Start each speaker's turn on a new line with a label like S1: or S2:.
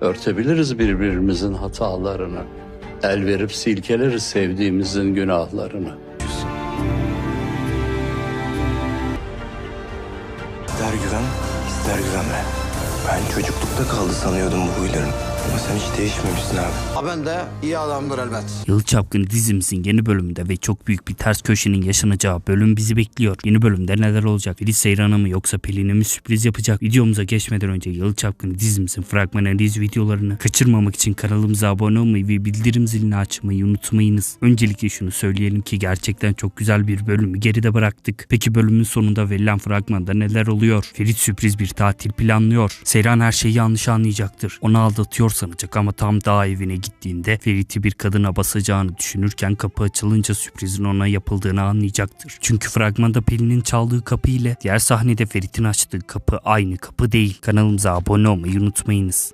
S1: Örtebiliriz birbirimizin hatalarını. El verip silkeleriz sevdiğimizin günahlarını.
S2: İster güven, ister güvenme. Ben çocuklukta kaldı sanıyordum bu huylarım. Ama sen hiç değişmemişsin abi.
S3: Ha ben de iyi adamdır elbet.
S4: Yalı Çapkını dizimizin yeni bölümünde ve çok büyük bir ters köşenin yaşanacağı bölüm bizi bekliyor. Yeni bölümde neler olacak? Filiz Seyran'a mı yoksa Pelin'e mi sürpriz yapacak? Videomuza geçmeden önce Yalı Çapkını dizimizin fragman analiz videolarını kaçırmamak için kanalımıza abone olmayı ve bildirim zilini açmayı unutmayınız. Öncelikle şunu söyleyelim ki gerçekten çok güzel bir bölümü geride bıraktık. Peki bölümün sonunda verilen fragmanda neler oluyor? Ferit sürpriz bir tatil planlıyor. Seyran her şeyi yanlış anlayacaktır. Onu aldatıyor sanacak ama tam dağ evine gittiğinde Ferit'i bir kadına basacağını düşünürken kapı açılınca sürprizin ona yapıldığını anlayacaktır. Çünkü fragmanda Pelin'in çaldığı kapı ile diğer sahnede Ferit'in açtığı kapı aynı kapı değil. Kanalımıza abone olmayı unutmayınız.